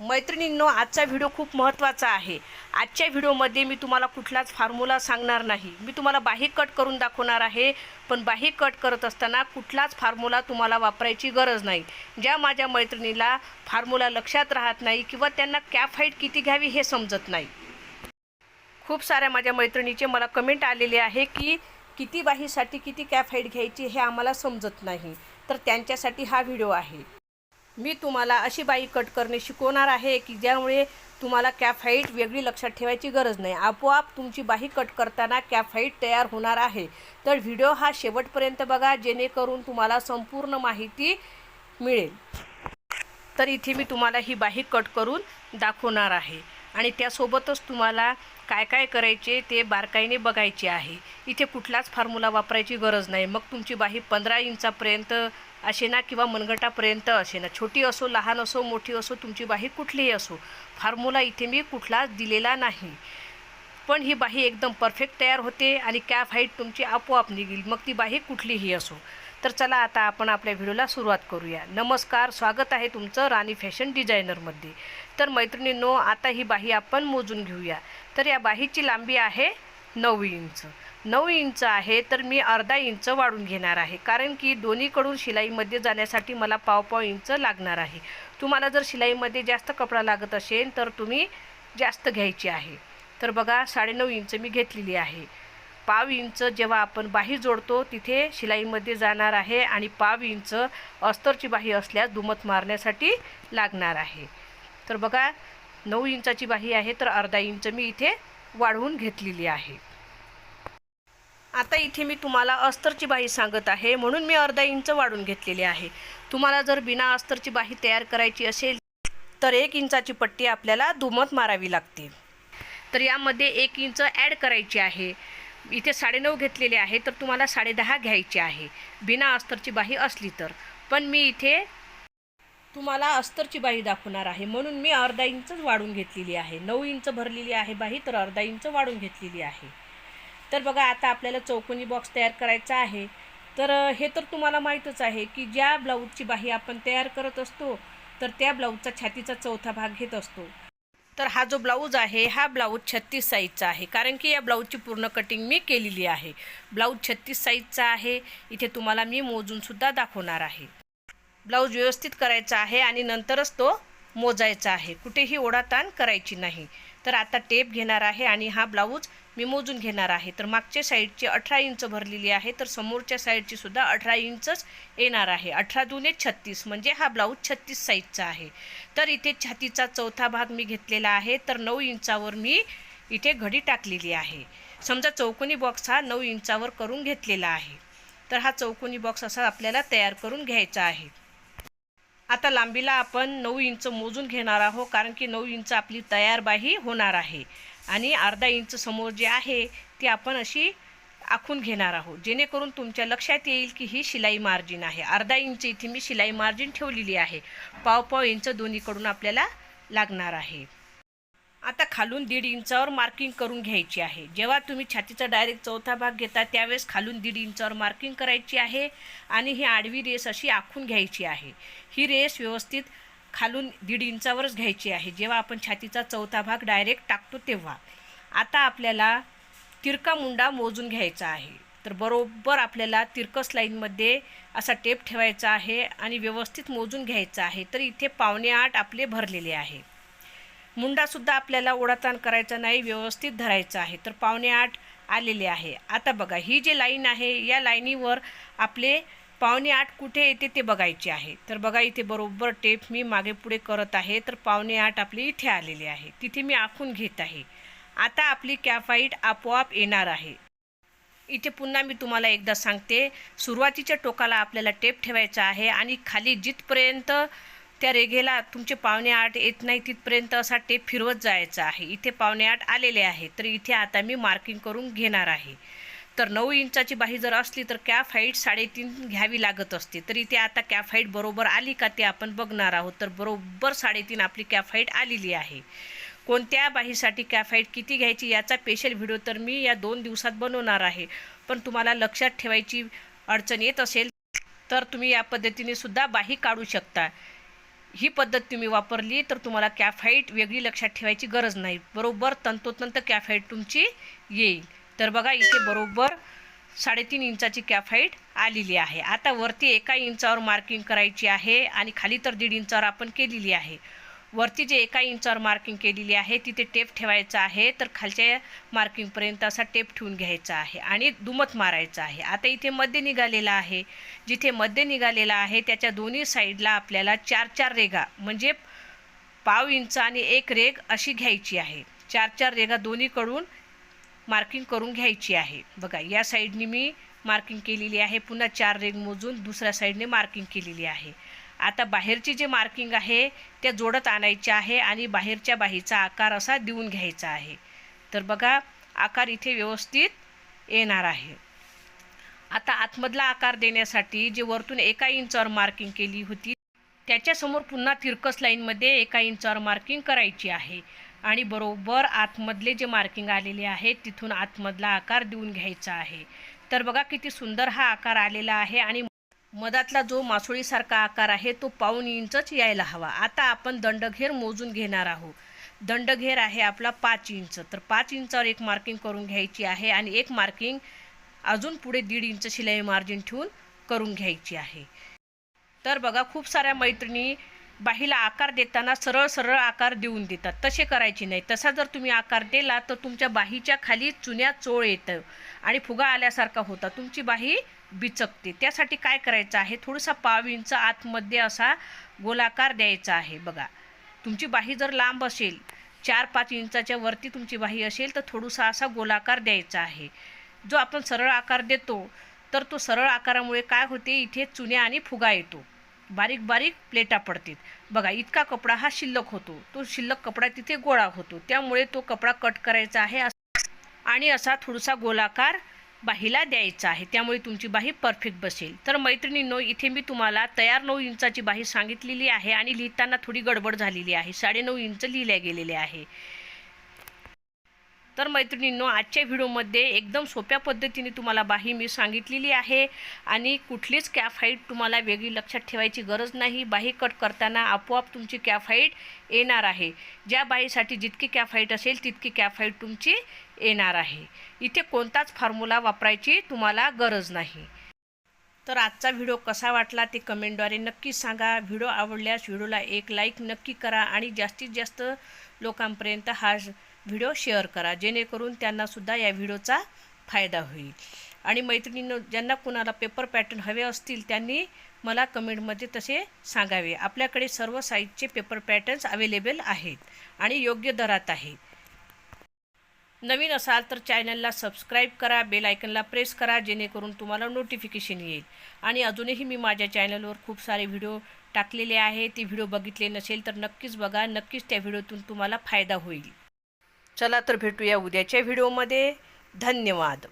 मैत्रिणींनो आजचा व्हिडिओ खूप महत्त्वाचा आहे. आजच्या व्हिडिओमध्ये मी तुम्हाला कुठलाच फॉर्म्युला सांगणार नाही. मी तुम्हाला बाही कट करून दाखवणार आहे पण बाही कट करत असताना कुठलाच फॉर्म्युला तुम्हाला वापरायची गरज नाही. ज्या माझ्या मैत्रिणीला फॉर्म्युला लक्षात राहत नाही किंवा त्यांना कॅप हाईट किती घ्यावी हे समजत नाही. खूप साऱ्या माझ्या मैत्रिणीचे मला कमेंट आलेले आहे की किती बाहीसाठी किती कॅप हाईट घ्यायची हे आम्हाला समजत नाही. तर त्यांच्यासाठी हा व्हिडिओ आहे. मी तुम्हाला अशी बाई कट करणे शिकवणार आहे की ज्यामुळे तुम्हाला कॅप हाईट वेगळी लक्षात ठेवायची गरज नाही. आपोआप तुमची बाही कट करताना कॅप हाईट तयार होणार आहे. तर व्हिडिओ हा शेवटपर्यंत बघा जेणेकरून तुम्हाला संपूर्ण माहिती मिळेल. तर इथे मी तुम्हाला ही बाही कट करून दाखवणार आहे. आणि त्यासोबतच तुम्हाला काय काय करायचे ते बारकाईने बघायचे आहे. इथे कुठलाच फॉर्म्युला वापरायची गरज नाही. मग तुमची बाही पंधरा इंचापर्यंत असे ना किंवा मनगटापर्यंत असे ना. छोटी असो लहान असो मोठी असो तुमची बाही कुठलीही असो. फॉर्म्युला इथे मी कुठलाच दिलेला नाही. पण ही बाही एकदम परफेक्ट तयार होते आणि कॅप हाईट तुमची आपोआप निघेल. मग ती बाही कुठलीही असो. तर चला आता आपण आपल्या व्हिडिओला सुरुवात करूया. नमस्कार स्वागत आहे तुमचं राणी फॅशन डिझायनरमध्ये. तर मैत्रिणींनो आता ही बाही आपण मोजून घेऊया. तर या बाहीची लांबी आहे नऊ इंच. नऊ इंच आहे तर मी अर्धा इंच वाढून घेणार आहे. कारण की दोन्हीकडून शिलाईमध्ये जाण्यासाठी मला पाव पाव इंच लागणार आहे. तुम्हाला जर शिलाईमध्ये जास्त कपडा लागत असेल तर तुम्ही जास्त घ्यायची आहे. तर बघा साडेनऊ इंच मी घेतलेली आहे. पाव इंच जेव्हा आपण बाही जोडतो तिथे शिलाईमध्ये जाणार आहे आणि पाव इंच अस्तरची बाही असल्यास दुमत मारण्यासाठी लागणार आहे. तर बघा नऊ इंचाची बाही आहे तर अर्धा इंच मी इथे वाढवून घेतलेली आहे. आता इथे मी तुम्हाला अस्तरची बाही सांगत आहे. म्हणून मी अर्धा इंच वाढून घेतलेली आहे. तुम्हाला जर बिना अस्तरची बाही तयार करायची असेल तर एक इंचाची पट्टी आपल्याला दुमत मारावी लागते. तर यामध्ये एक इंच ॲड करायची आहे. इथे साडेनऊ घेतलेले आहे तर तुम्हाला साडेदहा घ्यायचे आहे. बिना अस्तरची बाही असली तर. पण मी इथे तुम्हाला अस्तरची बाही दाखवणार आहे. म्हणून मी अर्धा इंचच वाढून घेतलेली आहे. नऊ इंच भरलेली आहे बाही तर अर्धा इंच वाढून घेतलेली आहे. तर बघा आता आपल्याला चौकोनी बॉक्स तयार करायचा आहे. तर हे तर तुम्हाला माहीतच आहे की ज्या ब्लाऊजची बाही आपण तयार करत असतो तर त्या ब्लाऊजचा छातीचा चौथा भाग घेत असतो. तर हा जो ब्लाऊज आहे हा ब्लाऊज छत्तीस साईजचा आहे. कारण की या ब्लाऊजची पूर्ण कटिंग मी केलेली आहे. ब्लाऊज छत्तीस साईजचा आहे. इथे तुम्हाला मी मोजूनसुद्धा दाखवणार आहे. ब्लाऊज व्यवस्थित करायचा आहे आणि नंतरच तो मोजायचा आहे. कुठेही ओढाताण करायची नाही. तर आता टेप घेणार आहे आणि हा ब्लाऊज मी मोजून घेणार आहे. तर मागच्या साईडची अठरा इंच भरलेली आहे. तर समोरच्या साईडची सुद्धा अठरा इंचच येणार आहे. अठरा दुने छत्तीस म्हणजे हा ब्लाऊज छत्तीस साईजचा आहे. तर इथे छातीचा चौथा भाग मी घेतलेला आहे. तर नऊ इंचावर मी इथे घडी टाकलेली आहे. समजा चौकोनी बॉक्स हा नऊ इंचावर करून घेतलेला आहे. तर हा चौकोनी बॉक्स असा आपल्याला तयार करून घ्यायचा आहे. आता लांबीला आपण नऊ इंच मोजून घेणार आहोत कारण की नऊ इंच आपली तयार बाही होणार आहे. आणि अर्धा इंच समोर जे आहे ती आपण अशी आखून घेणार आहोत. जेणेकरून तुमच्या लक्षात येईल की ही शिलाई मार्जिन आहे. अर्धा इंच इथे मी शिलाई मार्जिन ठेवलेली आहे. पाव पाव इंच दोन्हीकडून आपल्याला लागणार आहे. आता खालून दीड इंचावर मार्किंग करून घ्यायची आहे. जेव्हा तुम्ही छातीचा डायरेक्ट चौथा भाग घेता त्यावेळेस खालून दीड इंचावर मार्किंग करायची आहे आणि ही आडवी रेस अशी आखून घ्यायची आहे. ही रेस व्यवस्थित खालून दीड इंचावरच घ्यायची आहे. जेव्हा आपण छातीचा चौथा भाग डायरेक्ट टाकतो तेव्हा. आता आपल्याला तिरका मुंडा मोजून घ्यायचा आहे. तर बरोबर आपल्याला तिरकस लाईनमध्ये असा टेप ठेवायचा आहे आणि व्यवस्थित मोजून घ्यायचा आहे. तर इथे पावणे आठ आपले भरलेले आहे. मुंडासुद्धा आपल्याला ओढाताण करायचा नाही व्यवस्थित धरायचा आहे. तर पावणे आठ आलेले आहे. आता बघा ही जी लाईन आहे या लाईनीवर आपले पावणे आठ कुठे येते ते बघायचे आहे. तर बघा इथे बरोबर टेप मी मागे पुढे करत आहे. तर पावणे आठ आपली इथे आलेली आहे. तिथे मी आखून घेत आहे. आता आपली कॅफाईट आपोआप येणार आहे. इथे पुन्हा मी तुम्हाला एकदा सांगते. सुरुवातीच्या टोकाला आपल्याला टेप ठेवायचा आहे आणि खाली जिथपर्यंत त्या रेघेला तुमचे पावणे आठ येत नाही तिथपर्यंत असा टेप फिरवत जायचा आहे. इथे पावणे आठ आलेले आहे. तर इथे आता मी मार्किंग करून घेणार आहे. तर नऊ इंचाची बाही जर असली तर कॅफ हाईट साडेतीन घ्यावी लागत असते. तर इथे आता कॅफ हाईट बरोबर आली का ते आपण बघणार आहोत. तर बरोबर साडेतीन आपली कॅफ हाईट आलेली आहे. कोणत्या बाहीसाठी कॅफ हाईट किती घ्यायची याचा स्पेशल व्हिडिओ तर मी या दोन दिवसात बनवणार आहे. पण तुम्हाला लक्षात ठेवायची अडचण येत असेल तर तुम्ही या पद्धतीने सुद्धा बाही काढू शकता. ही पद्धत तुम्ही वापरली तर तुम्हाला कॅफाईट वेगळी लक्षात ठेवायची गरज नाही. बरोबर तंतोतंत कॅफाईट तुमची येईल. तर बघा इथे बरोबर साडेतीन इंचाची कॅफाईट आलेली आहे. आता वरती एका इंचावर मार्किंग करायची आहे आणि खाली तर दीड इंचावर आपण केलेली आहे. वरती जे एका इंचावर मार्किंग केलेली आहे तिथे टेप ठेवायचा आहे तर खालच्या मार्किंगपर्यंत असा टेप ठेवून घ्यायचा आहे आणि दुमत मारायचा आहे. आता इथे मध्ये निघालेला आहे. जिथे मध्ये निघालेला आहे त्याच्या दोन्ही साईडला आपल्याला चार चार रेगा म्हणजे पाव इंच आणि एक रेग अशी घ्यायची आहे. चार चार रेगा दोन्हीकडून मार्किंग करून घ्यायची आहे. बघा या साईडने मी मार्किंग केलेली आहे. पुन्हा चार रेग मोजून दुसऱ्या साईडने मार्किंग केलेली आहे. आता बाहेरची जे मार्किंग आहे त्या जोडत आणायचे आहे आणि बाहेरच्या बाहीचा आकार असा देऊन घ्यायचा आहे. तर बघा आकार इथे व्यवस्थित येणार आहे. आता आतमधला आकार देण्यासाठी जे वरतून एका इंचावर मार्किंग केली होती त्याच्यासमोर पुन्हा तिरकस लाईनमध्ये एका इंचावर मार्किंग करायची आहे. आणि बरोबर आतमधले जे मार्किंग आलेले आहे तिथून आतमधला आकार देऊन घ्यायचा आहे. तर बघा किती सुंदर हा आकार आलेला आहे आणि मधातला जो मासोळीसारखा आकार आहे तो पाऊन इंचच यायला हवा. आता आपण दंडघेर मोजून घेणार आहोत. दंडघेर आहे आपला पाच इंच. तर पाच इंचावर एक मार्किंग करून घ्यायची आहे आणि एक मार्किंग अजून पुढे दीड इंच शिलाई मार्जिन ठेवून करून घ्यायची आहे. तर बघा खूप साऱ्या मैत्रिणी बाहीला आकार देताना सरळ सरळ आकार देऊन देतात. तसे करायचे नाही. तसा जर तुम्ही आकार दिला तर तुमच्या बाहीच्या खाली चुन्या चोळ येतं आणि फुगा आल्यासारखा होता. तुमची बाही बिचकते. त्यासाठी काय करायचं आहे? थोडासा पाव इंच आतमध्ये असा गोलाकार द्यायचा आहे. बघा तुमची बाही जर लांब असेल चार पाच इंचाच्या वरती तुमची बाही असेल तर थोडासा असा गोलाकार द्यायचा आहे. जो आपण सरळ आकार देतो तर तो सरळ आकारामुळे काय होते इथे चुन्या आणि फुगा येतो. बारीक बारीक प्लेटा पडतील. बघा इतका कपडा हा शिल्लक होतो. तो शिल्लक कपडा तिथे गोळा होतो. त्यामुळे तो कपडा कट करायचा आहे आणि असा थोडासा गोलाकार बाहीला द्यायचा आहे. त्यामुळे तुमची बाही परफेक्ट बसेल. तर मैत्रिणींनो इथे मी तुम्हाला तयार नऊ इंचाची बाही सांगितलेली आहे आणि लिहिताना थोडी गडबड झालेली आहे. साडेनऊ इंच लिहिल्या गेलेले आहे. तर मैत्रिणींनो आजच्या व्हिडिओमध्ये एकदम सोप्या पद्धतीने तुम्हाला बाही मी सांगितलेली आहे आणि कुठलीच कॅफ हाईट तुम्हाला वेगळी लक्षात ठेवायची गरज नाही. बाही कट करताना आपोआप तुमची कॅफ हाईट येणार आहे. ज्या बाहीसाठी जितकी कॅफ हाईट असेल तितकी कॅफ हाईट तुमची येणार आहे. इथे कोणताच फॉर्म्युला वापरायची तुम्हाला गरज नाही. तर आजचा व्हिडिओ कसा वाटला ते कमेंटद्वारे नक्की सांगा. व्हिडिओ आवडल्यास व्हिडिओला एक लाईक नक्की करा आणि जास्तीत जास्त लोकांपर्यंत हा व्हिडिओ शेअर करा जेणेकरून त्यांनासुद्धा या व्हिडिओचा फायदा होईल. आणि मैत्रिणींनो ज्यांना कुणाला पेपर पॅटर्न हवे असतील त्यांनी मला कमेंटमध्ये तसे सांगावे. आपल्याकडे सर्व साईजचे पेपर पॅटर्न्स अवेलेबल आहेत आणि योग्य दरात आहेत. नवीन असाल तर चॅनलला सबस्क्राईब करा बेल आयकनला प्रेस करा जेणेकरून तुम्हाला नोटिफिकेशन येईल. आणि अजूनही मी माझ्या चॅनलवर खूप सारे व्हिडिओ टाकलेले आहे ते व्हिडिओ बघितले नसेल तर नक्कीच बघा. नक्कीच त्या व्हिडिओतून तुम्हाला फायदा होईल. चला तर भेटूया उद्याच्या व्हिडिओमध्ये. धन्यवाद.